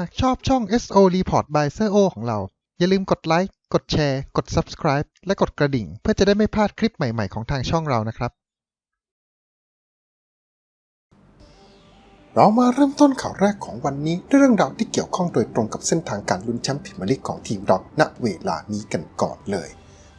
หากชอบช่อง SO Report by s e o ของเรา อย่าลืมกดไลค์ กดแชร์ กด Subscribe และกดกระดิ่ง เพื่อจะได้ไม่พลาดคลิปใหม่ ๆ ของทางช่องเรานะครับ เรามาเริ่มต้นข่าวแรกของวันนี้ด้วยเรื่องราวที่เกี่ยวข้องโดยตรงกับเส้นทางการลุ้นแชมป์พรีเมียร์ลีกของทีมเราณเวลานี้กันก่อนเลย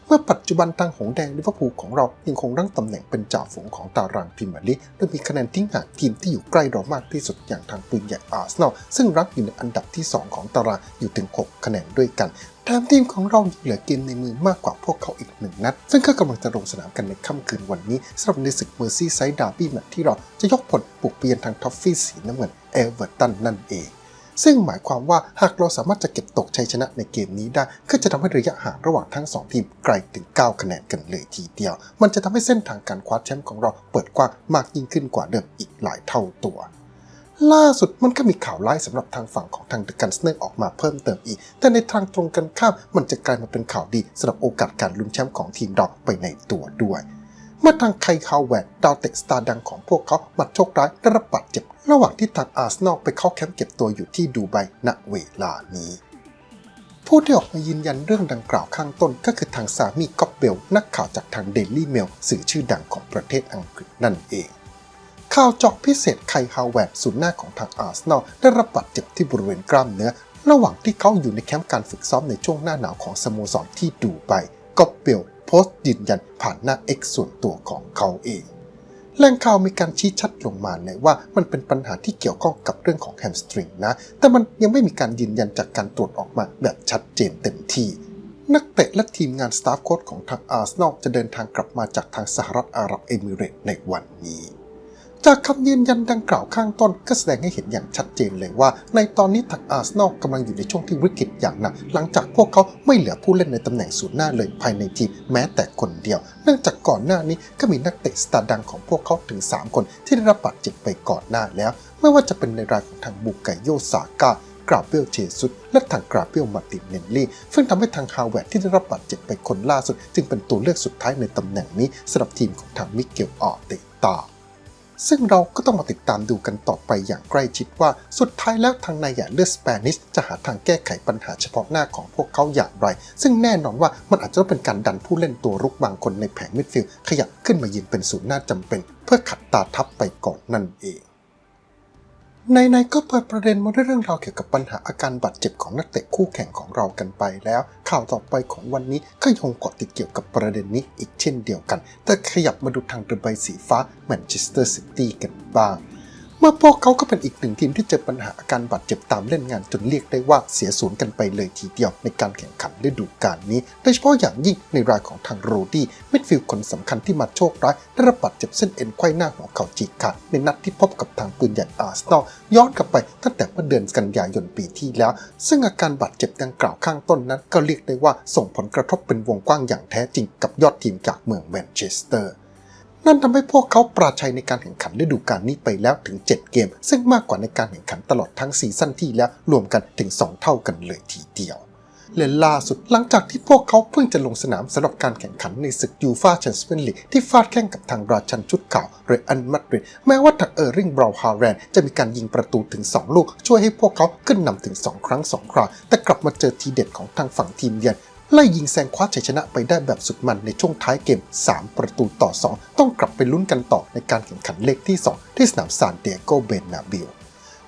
เมื่อปัจจุบันทางหงแดงลิเวอร์พูลของเรายังคงรั้งตำแหน่งเป็นจ่าฝูงของตารางพรีเมียร์ลีกโดยมีคะแนนทิ้งห่างทีมที่อยู่ใกล้เรามากที่สุดอย่างทางปืนใหญ่อาร์เซนอลซึ่งรั้งอยู่ในอันดับที่ 2 ของตารางอยู่ถึง 6 คะแนนด้วยกันแถมทีมของเรายังเหลือเกมในมือมากกว่าพวกเขาอีกหนึ่งนัด ซึ่งก็กำลังจะลงสนามกันในค่ำคืนวันนี้สำหรับในศึกเมอร์ซี่ไซด์ดาร์บี้แมตช์ที่เราจะยกผลบุกเปลี่ยนทางท็อฟฟี่สีน้ำเงินเอเวอร์ตันนั่นเอง ซึ่งหมายความว่าหากเราสามารถจะเก็บตกชัยชนะในเกมนี้ได้ ก็จะทำให้ระยะห่างระหว่างทั้ง 2 ทีมไกลถึง 9 คะแนนกันเลยทีเดียว มันจะทำให้เส้นทางการคว้าแชมป์ของเราเปิดกว้างมากยิ่งขึ้นกว่าเดิมอีกหลายเท่าตัวล่าสุดมันก็มีข่าวร้ายสำหรับทางฝั่งของทางเดอะกันสเนอร์ออกมาเพิ่มเติมอีก แต่ในทางตรงกันข้ามมันจะกลายมาเป็นข่าวดีสำหรับโอกาสการลุ้นแชมป์ของทีมเราไปในตัวด้วย เมื่อทางไคคาวแวนดาวเตะสตาร์ดังของพวกเขามาโชคร้ายได้รับบาดเจ็บ ระหว่างที่ทางอาร์เซนอลไปเข้าแคมป์เก็บตัวอยู่ที่ดูไบณเวลานี้ ผู้ที่ออกมายืนยันเรื่องดังกล่าวข้างต้นก็คือทางซามีก็อบเบล นักข่าวจากทางเดลี่เมลสื่อชื่อดังของประเทศอังกฤษนั่นเองข่าวเจอกพิเศษไคฮาวแวร์ดศูนย์หน้าของทางอาร์เซนอลได้รับบาดเจ็บที่บริเวณกล้ามเนื้อ ระหว่างที่เขาอยู่ในแคมป์การฝึกซ้อมในช่วงหน้าหนาวของสโมสรที่ดูไบก็อบเบล โพสต์ยืนยันผ่านหน้า X ส่วนตัวของเขาเองแหล่งข่าวมีการชี้ชัดลงมาเลยว่ามันเป็นปัญหาที่เกี่ยวข้องกับเรื่องของแฮมสตริงนะ แต่มันยังไม่มีการยืนยันจากการตรวจออกมาแบบชัดเจนเต็มที่ นักเตะและทีมงานสตาฟโค้ชของทางอาร์เซนอลจะเดินทางกลับมาจากทางสหรัฐอาหรับเอมิเรตส์ในวันนี้ จากคำยืนยันดังกล่าวข้างต้นก็แสดงให้เห็นอย่างชัดเจนเลยว่า ในตอนนี้ทางอาร์เซนอลกำลังอยู่ในช่วงที่วิกฤตอย่างหนัก หลังจากพวกเขาไม่เหลือผู้เล่นในตำแหน่งศูนย์หน้าเลยภายในทีมแม้แต่คนเดียว เนื่องจากก่อนหน้านี้ก็มีนักเตะสตาร์ดังของพวกเขาถึง 3 คนที่ได้รับบาดเจ็บไปก่อนหน้าแล้ว ไม่ว่าจะเป็นในรายของทางบุกไกโยซากากราเบลเจสุสและทางกราเบลมาร์ตินเนลลี่ซึ่งทำให้ทางฮาวเวิร์ดที่ได้รับบาดเจ็บไปคนล่าสุด จึงเป็นตัวเลือกสุดท้ายในตำแหน่งนี้สำหรับทีมของทางมิเกลออเตตา ซึ่งเราก็ต้องมาติดตามดูกันต่อไปอย่างใกล้ชิดว่าสุดท้ายแล้วทางนายหยาเลือดสเปนิสจะหาทางแก้ไขปัญหาเฉพาะหน้าของพวกเขาอย่างไร ซึ่งแน่นอนว่ามันอาจจะต้องเป็นการดันผู้เล่นตัวรุกบางคนในแผงมิดฟิลด์ขยับขึ้นมายืนเป็นศูนย์หน้าจำเป็น เพื่อขัดตาทับไปก่อนนั่นเอง ในๆก็เปิดประเด็นมาด้วยเรื่องราวเกี่ยวกับปัญหาอาการบาดเจ็บของนักเตะคู่แข่งของเรากันไปแล้ว ข่าวต่อไปของวันนี้ก็ยังเกาะติดเกี่ยวกับประเด็นนี้อีกเช่นเดียวกัน แต่ขยับมาดูทางเรือใบสีฟ้าแมนเชสเตอร์ซิตี้กันบ้าง เมื่อพวกเขาก็เป็นอีกหนึ่งทีมที่เจอปัญหาอาการบาดเจ็บตามเล่นงานจนเรียกได้ว่าเสียศูนย์กันไปเลยทีเดียวในการแข่งขันฤดูกาลนี้ โดยเฉพาะอย่างยิ่งในรายของทางโรดี้มิดฟิลด์คนสำคัญที่มาโชคร้ายได้รับบาดเจ็บเส้นเอ็นไขว้หน้าหัวเข่าฉีกขาดในนัดที่พบกับทางปืนใหญ่อาร์เซนอลย้อนกลับไปตั้งแต่เมื่อเดือนกันยายนปีที่แล้ว ซึ่งอาการบาดเจ็บดังกล่าวข้างต้นนั้น ก็เรียกได้ว่าส่งผลกระทบเป็นวงกว้างอย่างแท้จริงกับยอดทีมจากเมืองแมนเชสเตอร์ นั่นทำให้พวกเขาปราชัยในการแข่งขันฤดูกาลนี้ไปแล้วถึง 7 เกม ซึ่งมากกว่าในการแข่งขันตลอดทั้งซีซั่นที่แล้วรวมกันถึง 2 เท่ากันเลยทีเดียวและล่าสุดหลังจากที่พวกเขาเพิ่งจะลงสนามสำหรับการแข่งขันในศึกยูฟาแชมเปี้ยนลีกที่ฟาดแข่งกับทางราชันชุดขาวเรอันมาดริดแม้ว่าทางเออร์ริงบราวฮาแรนจะมีการยิงประตูถึง 2 ลูก ช่วยให้พวกเขาขึ้นนำถึง 2 ครั้ง 2 คราแต่กลับมาเจอทีเด็ดของทางฝั่งทีมเยือน ไล่ยิงแซงคว้าชัยชนะไปได้แบบสุดมันในช่วงท้ายเกม 3 ประตูต่อ 2 ต้องกลับไปลุ้นกันต่อในการแข่งขันเลขที่ 2 ที่สนามซานเดียโกเบนาบิล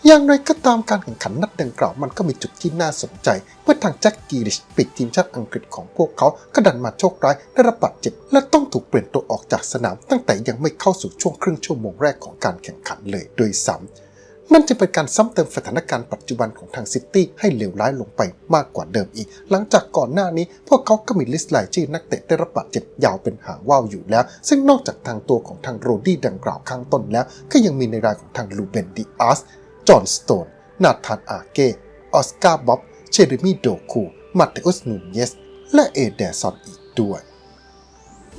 อย่างไรก็ตามการแข่งขันนัดดังกล่าวมันก็มีจุดที่น่าสนใจเมื่อทางแจ็คกีริชปิดทีมชาติอังกฤษของพวกเขาก็ดันมาโชคร้ายได้รับบาดเจ็บ และต้องถูกเปลี่ยนตัวออกจากสนามตั้งแต่ยังไม่เข้าสู่ช่วงครึ่งชั่วโมงแรกของการแข่งขันเลยด้วยซ้ำ นั่นจะเป็นการซ้ำเติมสถานการณ์ปัจจุบันของทางซิตี้ให้เลวร้ายลงไปมากกว่าเดิมอีก หลังจากก่อนหน้านี้ พวกเขาก็มีลิสต์รายชื่อนักเตะได้รับบาดเจ็บยาวเป็นหางว่าวอยู่แล้ว ซึ่งนอกจากทางตัวของทางโรดี้ดังกล่าวข้างต้นแล้ว ก็ยังมีในรายของทางลูเบนดิอาส จอห์นสโตน นาธานอาเก้ออสการ์บ๊อบ เชเรมีโดคู มาเตอุสนูเยส และเอเดซอนอีกด้วย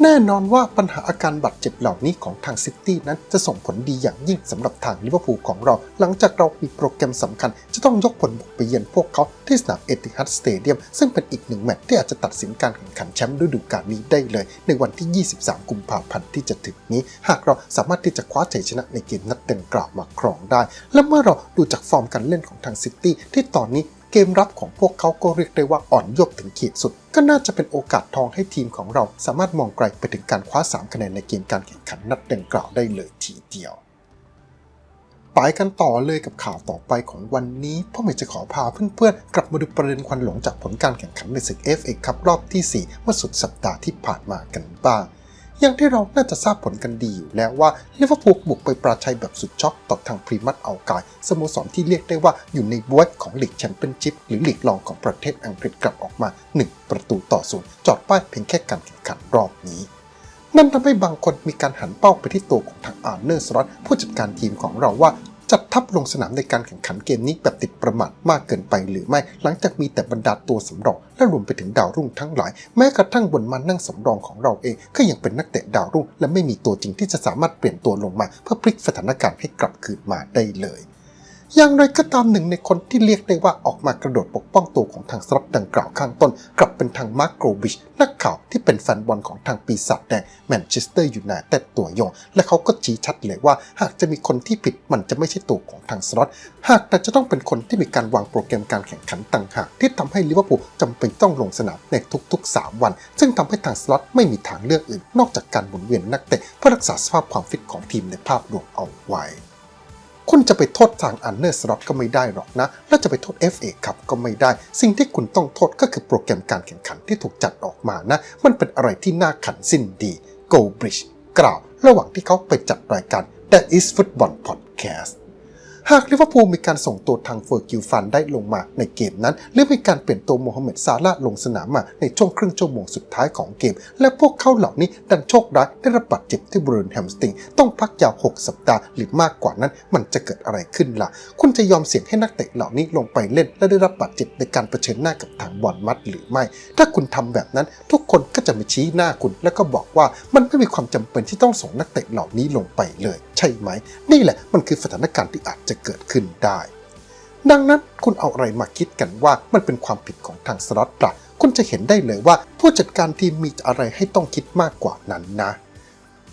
แน่นอนว่าปัญหาอาการบาดเจ็บเหล่านี้ของทางซิตี้นั้นจะส่งผลดีอย่างยิ่งสำหรับทางลิเวอร์พูลของเรา หลังจากเรามีโปรแกรมสำคัญ จะต้องยกผลบุกไปเยือนพวกเขาที่สนามเอติฮัดสเตเดียมซึ่งเป็นอีกหนึ่งแมตช์ที่อาจจะตัดสินการแข่งขันแชมป์ฤดูกาลนี้ได้เลย ในวันที่ 23 กุมภาพันธ์ที่จะถึงนี้ หากเราสามารถที่จะคว้าชัยชนะในเกมนัดดังกล่าวมาครองได้ และเมื่อเราดูจากฟอร์มการเล่นของทางซิตี้ที่ตอนนี้ เกมรับของพวกเขาก็เรียกได้ว่าอ่อนโยบถึงขีดสุด ก็น่าจะเป็นโอกาสทองให้ทีมของเราสามารถมองไกลไปถึงการคว้า 3 คะแนนในเกมการแข่งขันนัดดังกล่าวได้เลยทีเดียวไปกันต่อเลยกับข่าวต่อไปของวันนี้พ่อเมย์จะขอพาเพื่อนๆ กลับมาดูประเด็นควันหลงจากผลการแข่งขันในศึก FA คัพรอบที่ 4 เมื่อสุดสัปดาห์ที่ผ่านมากันบ้าง อย่างที่เราน่าจะทราบผลกันดีอยู่แล้วว่าลิเวอร์พูลบุกไปปราชัยแบบสุดช็อกต่อทางพรีมัตเอากายสโมสรที่เรียกได้ว่าอยู่ในบวยของลีกแชมเปี้ยนชิพหรือลีกรองของประเทศอังกฤษกลับออกมา 1 ประตูต่อศูนย์จอดป้ายเพียงแค่การแข่งขันรอบนี้นั่นทำให้บางคนมีการหันเป้าไปที่ตัวของทางอาร์เนอร์สล็อตผู้จัดการทีมของเราว่า จัดทัพลงสนามในการแข่งขันเกมนี้แบบติดประมาทมากเกินไปหรือไม่ หลังจากมีแต่บรรดาตัวสำรองและรวมไปถึงดาวรุ่งทั้งหลาย แม้กระทั่งบนมานั่งสำรองของเราเองก็ยังเป็นนักเตะดาวรุ่ง และไม่มีตัวจริงที่จะสามารถเปลี่ยนตัวลงมา เพื่อพลิกสถานการณ์ให้กลับคืนมาได้เลย อย่างไรก็ตามหนึ่งในคนที่เรียกได้ว่าออกมากระโดดปกป้องตัวของทางสล็อตดังกล่าวข้างต้น กลับเป็นทางมาร์กโกรบิช นักข่าวที่เป็นแฟนบอลของทางปีศาจแดงแมนเชสเตอร์ยูไนเต็ดตัวยง และเขาก็ชี้ชัดเลยว่า หากจะมีคนที่ผิดมันจะไม่ใช่ตัวของทางสล็อตหากแต่จะต้องเป็นคนที่มีการวางโปรแกรมการแข่งขันต่างหากที่ทำให้ลิเวอร์พูลจำเป็นต้องลงสนามในทุก ๆ 3 วัน ซึ่งทำให้ทางสล็อตไม่มีทางเลือกอื่น นอกจากการหมุนเวียนนักเตะเพื่อรักษาสภาพความฟิตของทีมในภาพรวมเอาไว้ คุณจะไปโทษทางอันเนอร์สล็อตก็ไม่ได้หรอกนะ และจะไปโทษ FA ครับก็ไม่ได้ สิ่งที่คุณต้องโทษก็คือโปรแกรมการแข่งขันที่ถูกจัดออกมานะ มันเป็นอะไรที่น่าขันสิ้นดี Go Bridge กล่าว ระหว่างที่เขาไปจัดรายการ That is Football Podcast หากลิเวอร์พูลมีการส่งตัวทางเฟอร์กิลฟันได้ลงมาในเกมนั้น หรือมีการเปลี่ยนตัวโมฮัมเหม็ดซาลาลงสนามมาในช่วงครึ่งชั่วโมงสุดท้ายของเกม และพวกเขาเหล่านี้ดันโชคร้ายได้รับบาดเจ็บที่บริเวณแฮมสตริง ต้องพักยาว 6 สัปดาห์หรือมากกว่านั้น มันจะเกิดอะไรขึ้นล่ะ คุณจะยอมเสี่ยงให้นักเตะเหล่านี้ลงไปเล่น และได้รับบาดเจ็บในการเผชิญหน้ากับทางบอลมัดหรือไม่ ถ้าคุณทำแบบนั้นทุก คนก็จะมาชี้หน้าคุณแล้วก็บอกว่ามันไม่มีความจำเป็นที่ต้องส่งนักเตะเหล่านี้ลงไปเลย ใช่ไหม นี่แหละมันคือสถานการณ์ที่อาจจะเกิดขึ้นได้ ดังนั้นคุณเอาอะไรมาคิดกันว่ามันเป็นความผิดของทางสล็อตละคุณจะเห็นได้เลยว่าผู้จัดการทีมมีอะไรให้ต้องคิดมากกว่านั้นนะ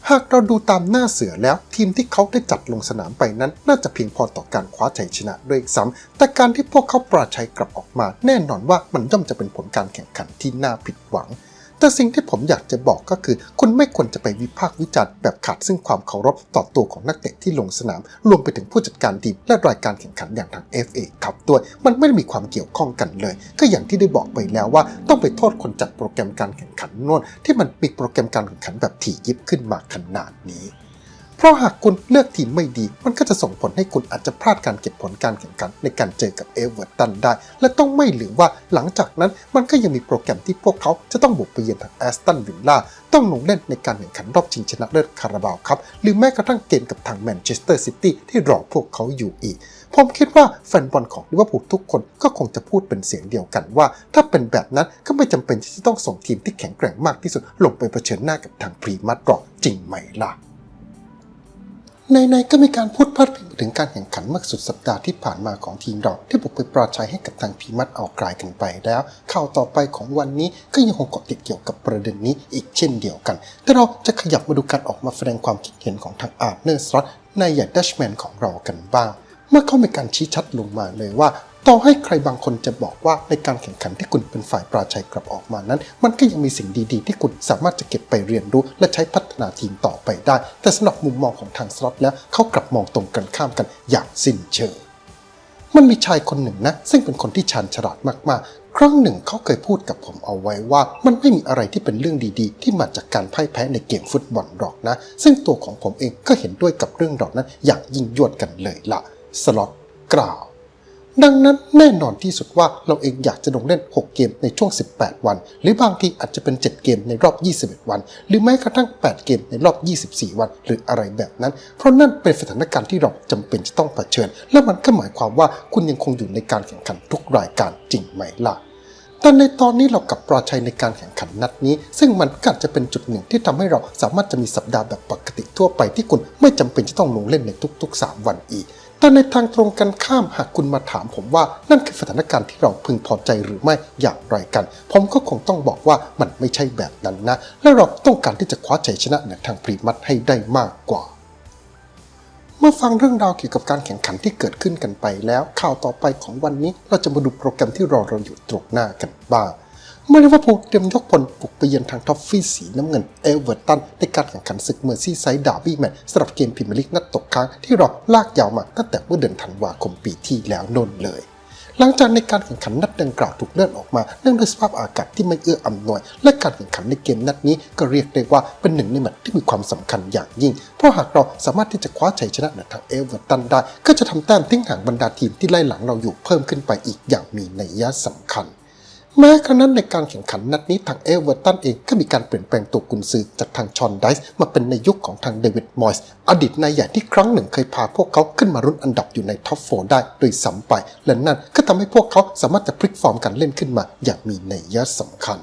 หากเราดูตามหน้าเสือแล้วทีมที่เขาได้จัดลงสนามไปนั้น น่าจะเพียงพอต่อการคว้าชัยชนะด้วยซ้ำแต่การที่พวกเขาปราชัยกลับออกมา แน่นอนว่ามันย่อมจะเป็นผลการแข่งขันที่น่าผิดหวัง แต่สิ่งที่ผมอยากจะบอกก็คือ คุณไม่ควรจะไปวิพากษ์วิจารณ์แบบขาดซึ่งความเคารพต่อตัวของนักเตะที่ลงสนาม รวมไปถึงผู้จัดการทีมและรายการแข่งขันอย่างทาง FA ครับด้วย มันไม่ได้มีความเกี่ยวข้องกันเลย ก็อย่างที่ได้บอกไปแล้วว่า ต้องไปโทษคนจัดโปรแกรมการแข่งขันนวนที่มันมีโปรแกรมการแข่งขันแบบถี่ยิบขึ้นมาขนาดนี้ เพราะหากคุณเลือกทีมไม่ดี มันก็จะส่งผลให้คุณอาจจะพลาดการเก็บผลการแข่งขันในการเจอกับเอเวอร์ตันได้ และต้องไม่ลืมว่าหลังจากนั้นมันก็ยังมีโปรแกรมที่พวกเขาจะต้องบุกไปเยือนทางแอสตันวิลล่าต้องลงเล่นในการแข่งขันรอบชิงชนะเลิศคาราบาวครับ หรือแม้กระทั่งเกมกับทางแมนเชสเตอร์ซิตี้ที่รอพวกเขาอยู่อีก ผมคิดว่าแฟนบอลของลิเวอร์พูลทุกคนก็คงจะพูดเป็นเสียงเดียวกันว่า ถ้าเป็นแบบนั้นก็ไม่จำเป็นที่จะต้องส่งทีมที่แข็งแกร่งมากที่สุดลงไปเผชิญหน้ากับทางพรีมัดหรอกจริงไหมล่ะ ในๆก็มีการพูดพาดพิงถึงการแข่งขันเมื่อสุดสัปดาห์ที่ผ่านมาของทีมเรา ที่บุกไปปราชัยให้กับทางพีมัดเอากลายกันไปแล้ว ข่าวต่อไปของวันนี้ก็ยังคงเกาะติดเกี่ยวกับประเด็นนี้อีกเช่นเดียวกัน แต่เราจะขยับมาดูการออกมาแสดงความคิดเห็นของทางอาร์เนอร์สล็อตในใหญ่ดัชแมนของเรากันบ้าง เมื่อเขามีการชี้ชัดลงมาเลยว่า ต่อให้ใครบางคนจะบอกว่าในการแข่งขันที่คุณเป็นฝ่ายปราชัยกลับออกมานั้น มันก็ยังมีสิ่งดีๆ ที่คุณสามารถจะเก็บไปเรียนรู้ และใช้พัฒนาทีมต่อไปได้ แต่สำหรับมุมมองของทางสล็อตแล้วเขากลับมองตรงกันข้ามกันอย่างสิ้นเชิงมันมีชายคนหนึ่งนะ ซึ่งเป็นคนที่ชาญฉลาดมากๆ ครั้งหนึ่งเขาเคยพูดกับผมเอาไว้ว่า มันไม่มีอะไรที่เป็นเรื่องดีๆ ที่มาจากการพ่ายแพ้ในเกมฟุตบอลหรอกนะ ซึ่งตัวของผมเองก็เห็นด้วยกับเรื่องหล่านั้นอย่างยิ่งยวดกันเลยละสล็อตกล่าว ดังนั้นแน่นอนที่สุดว่าเราเองอยากจะลงเล่น 6 เกมในช่วง 18 วัน หรือบางทีอาจจะเป็น 7 เกมในรอบ 21 วัน หรือแม้กระทั่ง 8 เกมในรอบ 24 วัน หรืออะไรแบบนั้น เพราะนั่นเป็นสถานการณ์ที่เราจำเป็นจะต้องเผชิญ และมันก็หมายความว่าคุณยังคงอยู่ในการแข่งขันทุกรายการจริงไหมล่ะแต่ในตอนนี้เรากับปลอดชัยในการแข่งขันนัดนี้ ซึ่งมันก็จจะเป็นจุดหนึ่งที่ทำให้เราสามารถจะมีสัปดาห์แบบปกติทั่วไปที่คุณไม่จำเป็นจะต้องลงเล่นในทุกๆ 3 วันอีก แต่ในทางตรงกันข้ามหากคุณมาถามผมว่านั่นคือสถานการณ์ที่เราพึงพอใจหรือไม่อย่างไรกัน ผมก็คงต้องบอกว่ามันไม่ใช่แบบนั้นนะ และเราต้องการที่จะคว้าชัยชนะในทางพรีมัดให้ได้มากกว่า เมื่อฟังเรื่องราวเกี่ยวกับการแข่งขันที่เกิดขึ้นกันไปแล้ว ข่าวต่อไปของวันนี้เราจะมาดูโปรแกรมที่รอเราอยู่ตรงหน้ากันบ้าง มื่อลิเวอร์พูลเตรียมยกพลบุกไปเยือนทางท็อฟฟี่สีน้ำเงินเอเวอร์ตันในการแข่งขันศึกเมอร์ซี่ไซด์ดาร์บี้แมตช์สำหรับเกมพรีเมียร์ลีกนัดตกค้างที่รอลากยาวมาตั้งแต่เมื่อเดือนธันวาคมปีที่แล้วนนเลย หลังจากในการแข่งขันนัดดังกล่าวถูกเลื่อนออกมาเนื่องด้วยสภาพอากาศที่ไม่เอื้ออำนวย และการแข่งขันในเกมนัดนี้ก็เรียกได้ว่าเป็นหนึ่งในแมตช์ที่มีความสำคัญอย่างยิ่ง เพราะหากเราสามารถที่จะคว้าชัยชนะเหนือทางเอเวอร์ตันได้ ก็จะทำแต้มทิ้งห่างบรรดาทีมที่ไล่หลังเราอยู่เพิ่มขึ้นไปอีกอย่างมีนัยยะสำคัญ แม้กระนั้นในการแข่งขันนัดนี้ทางเอเวอร์ตันเองก็มีการเปลี่ยนแปลงตัวกุนซือจากทางชอนไดส์มาเป็นในยุคของทางเดวิดมอยส์อดีตนายใหญ่ที่ครั้งหนึ่งเคยพาพวกเขาขึ้นมารุ่นอันดับอยู่ในท็อปโฟได้โดยสัมไปและนั่นก็ทำให้พวกเขาสามารถจะพลิกฟอร์มการเล่นขึ้นมาอย่างมีนัยสำคัญ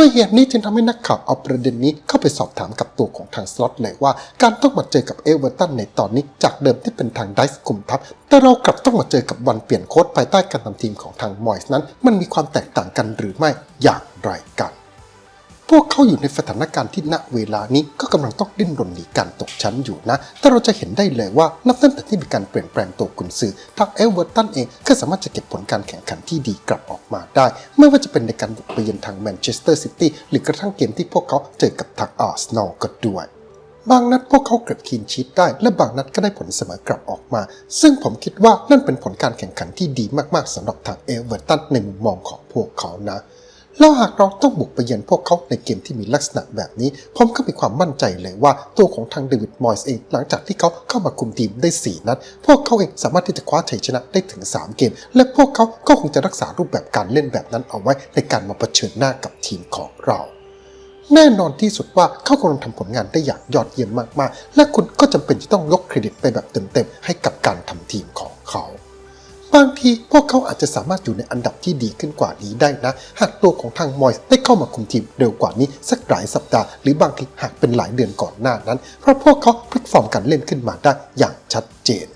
ด้วยเหตุนี้จึงทำให้นักข่าวเอาประเด็นนี้เข้าไปสอบถามกับตัวของทางสล็อตเลยว่า การต้องมาเจอกับเอเวอร์ตันในตอนนี้จากเดิมที่เป็นทางไดส์คุมทัพ แต่เรากลับต้องมาเจอกับวันเปลี่ยนโค้ดภายใต้การทำทีมของทางมอยส์นั้น มันมีความแตกต่างกันหรือไม่อย่างไรกัน พวกเขาอยู่ในสถานการณ์ที่ณเวลานี้ก็กำลังต้องดิ้นรนหนีการตกชั้นอยู่นะ แต่เราจะเห็นได้เลยว่านับตั้งแต่ที่มีการเปลี่ยนแปลงตัวกุนซือทางเอเวอร์ตันเองก็สามารถจะเก็บผลการแข่งขันที่ดีกลับออกมาได้ ไม่ว่าจะเป็นในการบุกไปเยือนทางแมนเชสเตอร์ซิตี้หรือกระทั่งเกมที่พวกเขาเจอกับทางอาร์เซนอลก็ด้วยบางนัดพวกเขาเก็บคีนชีตได้ และบางนัดก็ได้ผลเสมอกลับออกมา ซึ่งผมคิดว่านั่นเป็นผลการแข่งขันที่ดีมากๆสำหรับทางเอเวอร์ตันในมุมมองของพวกเขานะ แล้วหากเราต้องบุกไปเยือนพวกเขาในเกมที่มีลักษณะแบบนี้ ผมก็มีความมั่นใจเลยว่าตัวของทางเดวิดมอยส์เอง หลังจากที่เขาเข้ามาคุมทีมได้ 4 นัด พวกเขาเองสามารถที่จะคว้าชัยชนะได้ถึง 3 เกม และพวกเขาก็คงจะรักษารูปแบบการเล่นแบบนั้นเอาไว้ในการมาเผชิญหน้ากับทีมของเราแน่นอนที่สุดว่าเขากำลังทำผลงานได้อย่างยอดเยี่ยมมากๆ และคุณก็จำเป็นจะต้องยกเครดิตไปแบบเต็มๆ ให้กับการทำทีมของเขา บางทีพวกเขาอาจจะสามารถอยู่ในอันดับที่ดีขึ้นกว่านี้ได้นะ หากตัวของทางมอยส์ได้เข้ามาคุมทีมเร็วกว่านี้สักหลายสัปดาห์หรือบางทีหากเป็นหลายเดือนก่อนหน้านั้น เพราะพวกเขาพลิกฟอร์มการเล่นขึ้นมาได้อย่างชัดเจน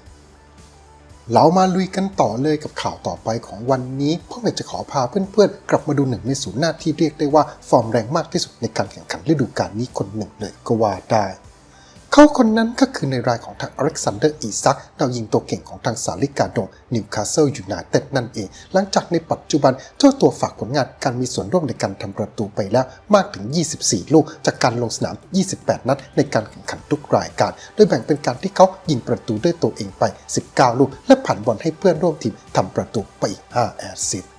เรามาลุยกันต่อเลยกับข่าวต่อไปของวันนี้พ่ออยากจะขอพาเพื่อนๆ กลับมาดูหนึ่งในศูนย์หน้าที่เรียกได้ว่าฟอร์มแรงมากที่สุดในการแข่งขันฤดูกาลนี้คนหนึ่งเลยก็ว่าได้ เขาคนนั้นก็คือในรายของทางอเล็กซานเดอร์อีซักดาวยิงตัวเก่งของทางสาลิกาดงนิวคาสเซิลยูไนเต็ดนั่นเอง หลังจากในปัจจุบันเจ้าตัวฝากผลงานการมีส่วนร่วมในการทำประตูไปแล้วมากถึง 24 ลูก จากการลงสนาม 28 นัดในการแข่งขันทุกรายการ โดยแบ่งเป็นการที่เขายิงประตูด้วยตัวเองไป 19 ลูก และผ่านบอลให้เพื่อนร่วมทีมทำประตูไปอีก 5 แอสซิส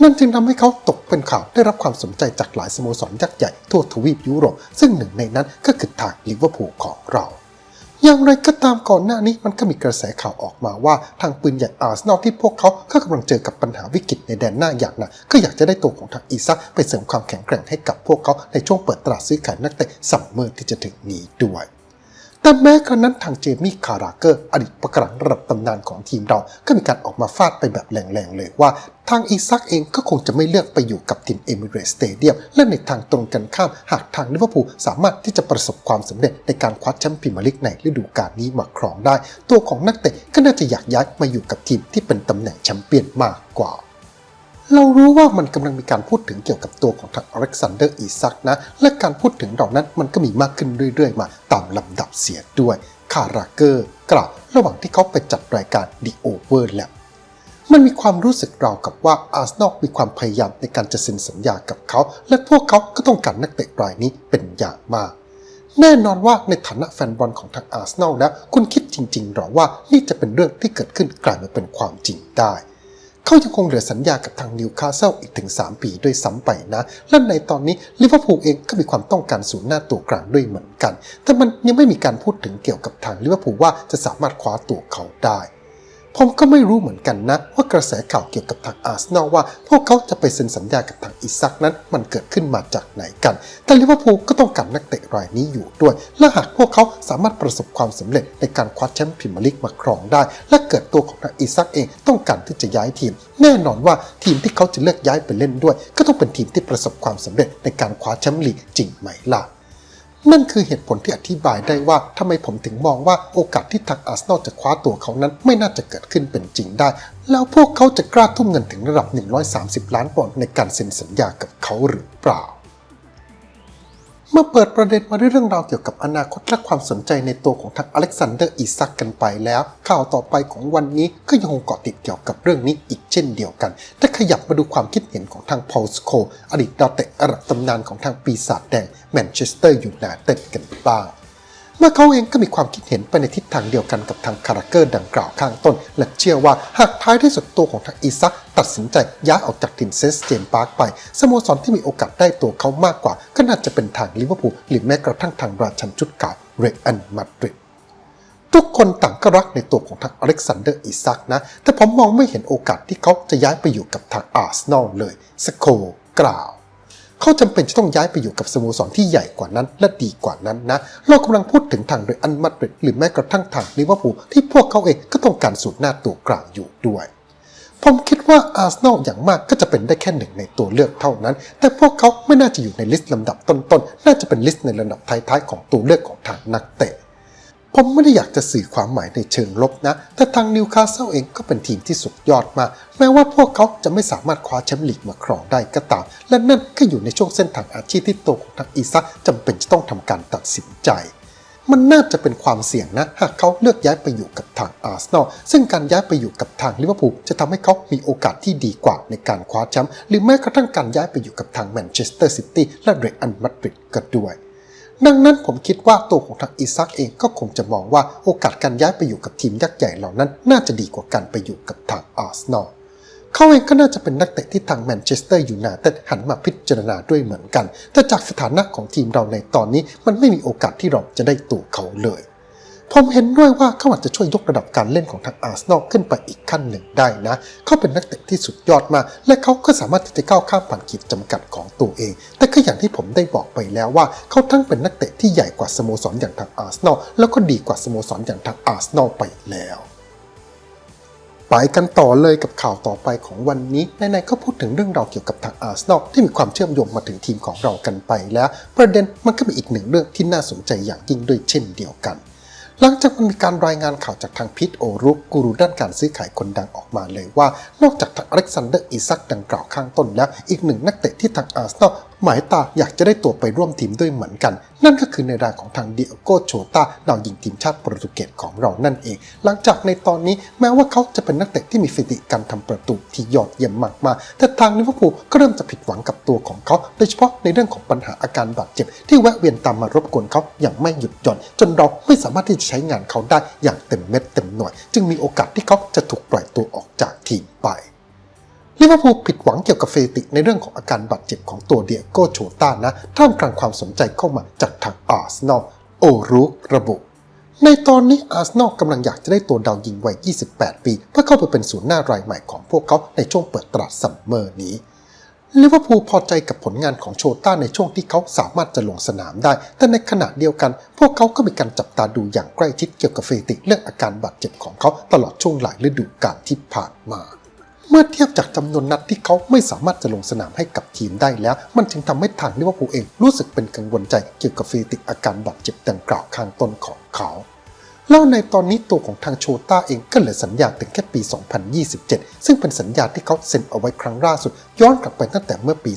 นั่นจึงทำให้เขาตกเป็นข่าวได้รับความสนใจจากหลายสโมสรยักษ์ใหญ่ทั่วทวีปยุโรป ซึ่งหนึ่งในนั้นก็คือทางลิเวอร์พูลของเรา อย่างไรก็ตามก่อนหน้านี้มันก็มีกระแสข่าวออกมาว่าทางปืนใหญ่อาร์เซนอลที่พวกเขาก็กำลังเจอกับปัญหาวิกฤตในแดนหน้าอย่างหนักก็อยากจะได้ตัวของทางอีซักไปเสริมความแข็งแกร่งให้กับพวกเขาในช่วงเปิดตลาดซื้อขายนักเตะซัมเมอร์ที่จะถึงนี้ด้วย แต่แม้กระนั้นทางเจมี่คาราเกอร์อดีตประกรังระดับตำนานของทีมเรา ก็มีการออกมาฟาดไปแบบแรงๆเลยว่า ทางอีซักเองก็คงจะไม่เลือกไปอยู่กับทีมเอมิเรสสเตเดียมและในทางตรงกันข้าม หากทางลิเวอร์พูลสามารถที่จะประสบความสำเร็จในการคว้าแชมป์พรีเมียร์ลีกในฤดูกาลนี้มาครองได้ ตัวของนักเตะก็น่าจะอยากย้ายมาอยู่กับทีมที่เป็นตำแหน่งแชมเปี้ยนมากกว่า เรารู้ว่ามันกำลังมีการพูดถึงเกี่ยวกับตัวของทางอเล็กซานเดอร์อีซักนะ และการพูดถึงเหล่านั้นมันก็มีมากขึ้นเรื่อยๆ มาตามลำดับเสียด้วย คาราเกอร์กล่าวระหว่างที่เขาไปจัดรายการ The Over Lab มันมีความรู้สึกราวกับว่าอาร์เซนอลมีความพยายามในการจะเซ็นสัญญากับเขา และพวกเขาก็ต้องการนักเตะรายนี้เป็นอย่างมาก แน่นอนว่าในฐานะแฟนบอลของทางอาร์เซนอลแล้วคุณคิดจริงๆหรอว่านี่จะเป็นเรื่องที่เกิดขึ้นกลายมาเป็นความจริงได้ เขายังคงเหลือสัญญากับทางนิวคาสเซิลอีกถึง 3 ปีด้วยซ้ำไปนะ และในตอนนี้ลิเวอร์พูลเองก็มีความต้องการศูนย์หน้าตัวกลางด้วยเหมือนกัน แต่มันยังไม่มีการพูดถึงเกี่ยวกับทางลิเวอร์พูลว่าจะสามารถคว้าตัวเขาได้ ผมก็ไม่รู้เหมือนกันนะ ว่ากระแสข่าวเกี่ยวกับทางอาร์เซนอลว่า พวกเขาจะไปเซ็นสัญญากับทางอิซักนั้นมันเกิดขึ้นมาจากไหนกัน แต่ลิเวอร์พูลก็ต้องการนักเตะรายนี้อยู่ด้วย และหากพวกเขาสามารถประสบความสำเร็จในการคว้าแชมป์พรีเมียร์ลีกมาครองได้ และเกิดตัวของทางอิซักเองต้องการที่จะย้ายทีม แน่นอนว่าทีมที่เขาจะเลือกย้ายไปเล่นด้วย ก็ต้องเป็นทีมที่ประสบความสำเร็จในการคว้าแชมป์ลีกจริงไหมล่ะ นั่นคือเหตุผลที่อธิบายได้ว่าทำไมผมถึงมองว่าโอกาสที่ทางอาร์เซนอลจะคว้าตัวเขานั้นไม่น่าจะเกิดขึ้นเป็นจริงได้ แล้วพวกเขาจะกล้าทุ่มเงินถึงระดับ 130 ล้านปอนด์ในการเซ็นสัญญากับเขาหรือเปล่า เมื่อเปิดประเด็นมาด้วยเรื่องราวเกี่ยวกับอนาคตและความสนใจในตัวของทางอเล็กซานเดอร์อิซักกันไปแล้ว ข่าวต่อไปของวันนี้ก็ยังคงเกาะติดเกี่ยวกับเรื่องนี้อีกเช่นเดียวกันแต่ขยับมาดูความคิดเห็นของทางพอลสโค อดีตดาวเตะระดับตำนานของทางปีศาจแดงแมนเชสเตอร์ยูไนเต็ดกันบ้าง มื่อเขาเองก็มีความคิดเห็นไปในทิศทางเดียวกันกับทางคาราเกอร์ดังกล่าวข้างต้น และเชื่อว่าหากท้ายที่สุดตัวของทางอีซักตัดสินใจย้ายออกจากทีมเซสเจมส์ปาร์คไปสโมสรที่มีโอกาสได้ตัวเขามากกว่า ก็น่าจะเป็นทางลิเวอร์พูลหรือแม้กระทั่งทางราชันชุดเก่าเรอันมาดริดทุกคนต่างก็รักในตัวของทางอเล็กซานเดอร์อิซักนะ แต่ผมมองไม่เห็นโอกาสที่เขาจะย้ายไปอยู่กับทางอาร์เซนอลเลยสโคกล่าว เขาจำเป็นจะต้องย้ายไปอยู่กับสโมสรที่ใหญ่กว่านั้น และดีกว่านั้นนะ เรากำลังพูดถึงทางโดยอันมาดริดหรือแม้กระทั่งทางลิเวอร์พูลที่พวกเขาเองก็ต้องการสูตรหน้าตัวกลางอยู่ด้วยผมคิดว่าอาร์เซนอลอย่างมากก็จะเป็นได้แค่หนึ่งในตัวเลือกเท่านั้น แต่พวกเขาไม่น่าจะอยู่ในลิสต์ลำดับต้นๆ น่าจะเป็นลิสต์ในระดับท้ายๆ ของตัวเลือกของทางนักเตะ ผมไม่ได้อยากจะสื่อความหมายในเชิงลบนะ แต่ทางนิวคาสเซิลเองก็เป็นทีมที่สุดยอดมากแม้ว่าพวกเขาจะไม่สามารถคว้าแชมป์ลีกมาครองได้ก็ตาม และนั่นก็อยู่ในช่วงเส้นทางอาชีพที่โตของทางอีซักจำเป็นจะต้องทำการตัดสินใจ มันน่าจะเป็นความเสี่ยงนะ หากเขาเลือกย้ายไปอยู่กับทางอาร์เซนอล ซึ่งการย้ายไปอยู่กับทางลิเวอร์พูลจะทำให้เขามีโอกาสที่ดีกว่าในการคว้าแชมป์ หรือแม้กระทั่งการย้ายไปอยู่กับทางแมนเชสเตอร์ซิตี้และเรอัลมาดริดก็ด้วย ดังนั้นผมคิดว่าตัวของทางอิซักเองก็คงจะมองว่าโอกาสการย้ายไปอยู่กับทีมยักษ์ใหญ่เหล่านั้น น่าจะดีกว่าการไปอยู่กับทางอาร์เซนอลเขาเองก็น่าจะเป็นนักเตะที่ทางแมนเชสเตอร์ยูไนเต็ดหันมาพิจารณาด้วยเหมือนกัน แต่จากสถานะของทีมเราในตอนนี้มันไม่มีโอกาสที่เราจะได้ตัวเขาเลย ผมเห็นด้วยว่าเขาอาจจะช่วยยกระดับการเล่นของทางอาร์เซนอลขึ้นไปอีกขั้นหนึ่งได้นะ เขาเป็นนักเตะที่สุดยอดมาก และเขาก็สามารถที่จะก้าวข้ามผ่านขีดจำกัดของตัวเอง แต่ก็อย่างที่ผมได้บอกไปแล้วว่า เขาทั้งเป็นนักเตะที่ใหญ่กว่าสโมสรอย่างทางอาร์เซนอลแล้วก็ดีกว่าสโมสรอย่างทางอาร์เซนอลไปแล้วไปกันต่อเลยกับข่าวต่อไปของวันนี้ในๆก็พูดถึงเรื่องราวเกี่ยวกับทางอาร์เซนอลที่มีความเชื่อมโยงมาถึงทีมของเรากันไปแล้ว ประเด็นมันก็มีอีกหนึ่งเรื่องที่น่าสนใจอย่างยิ่งด้วยเช่นเดียวกัน หลังจากมีการรายงานข่าวจากทางพิทโอรุกกูรูด้านการซื้อขายคนดังออกมาเลยว่า นอกจากทางอเล็กซานเดอร์อิซักดังกล่าวข้างต้นแล้ว อีกหนึ่งนักเตะที่ทางอาร์เซนอล หมายตาอยากจะได้ตัวไปร่วมทีมด้วยเหมือนกัน นั่นก็คือในรายของทางเดียโกโชตาดาวยิงทีมชาติโปรตุเกสของเรานั่นเอง หลังจากในตอนนี้แม้ว่าเขาจะเป็นนักเตะที่มีสถิติการทำประตูที่ยอดเยี่ยมมากๆแต่ทางลิเวอร์พูลก็เริ่มจะผิดหวังกับตัวของเขาโดยเฉพาะในเรื่องของปัญหาอาการบาดเจ็บ ที่แวะเวียนตามมารบกวนเขาอย่างไม่หยุดหย่อน จนเราไม่สามารถที่จะใช้งานเขาได้อย่างเต็มเม็ดเต็มหน่วย จึงมีโอกาสที่เขาจะถูกปล่อยตัวออกจากทีมไป ลิเวอร์พูลผิดหวังเกี่ยวกับเฟติในเรื่องของอาการบาดเจ็บของตัวเดียโกโชต้านะท่ามกลางความสนใจเข้ามาจากทางอาร์เซนอลโอรุกระบุในตอนนี้อาร์เซนอลกำลังอยากจะได้ตัวดาวยิงวัย 28 ปี เพื่อเข้าไปเป็นศูนย์หน้ารายใหม่ของพวกเขาในช่วงเปิดตลาดซัมเมอร์นี้ลิเวอร์พูลพอใจกับผลงานของโชต้าในช่วงที่เขาสามารถจะลงสนามได้ แต่ในขณะเดียวกัน พวกเขาก็มีการจับตาดูอย่างใกล้ชิดเกี่ยวกับเฟติเรื่องอาการบาดเจ็บของเขาตลอดช่วงหลายฤดูกาลที่ผ่านมา เมื่อเทียบจากจำนวนนัดที่เขาไม่สามารถจะลงสนามให้กับทีมได้แล้ว มันจึงทำให้ทางลิเวอร์พูลเองรู้สึกเป็นกังวลใจเกี่ยวกับฟีติอาการบาดเจ็บดังกล่าวข้างต้นของเขาแล้วในตอนนี้ตัวของทางโชต้าเองก็เหลือสัญญาถึงแค่ปี 2027 ซึ่งเป็นสัญญาที่เขาเซ็นเอาไว้ครั้งล่าสุด ย้อนกลับไปตั้งแต่เมื่อปี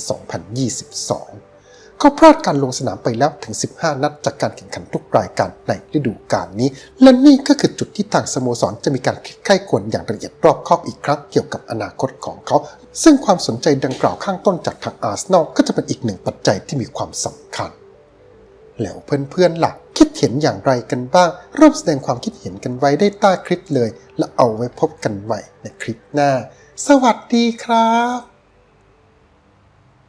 2022 เขาพลาดการลงสนามไปแล้วถึง 15 นัดจากการแข่งขันทุกรายการในฤดูกาลนี้ และนี่ก็คือจุดที่ทางสโมสรจะมีการคิดไข้ควรอย่างละเอียดรอบคอบอีกครั้งเกี่ยวกับอนาคตของเขา ซึ่งความสนใจดังกล่าวข้างต้นจากทางอาร์เซนอลก็จะเป็นอีกหนึ่งปัจจัยที่มีความสำคัญ แล้วเพื่อนๆล่ะคิดเห็นอย่างไรกันบ้างร่วมแสดงความคิดเห็นกันไว้ได้ใต้คลิปเลย และเอาไว้พบกันใหม่ในคลิปหน้า สวัสดีครับ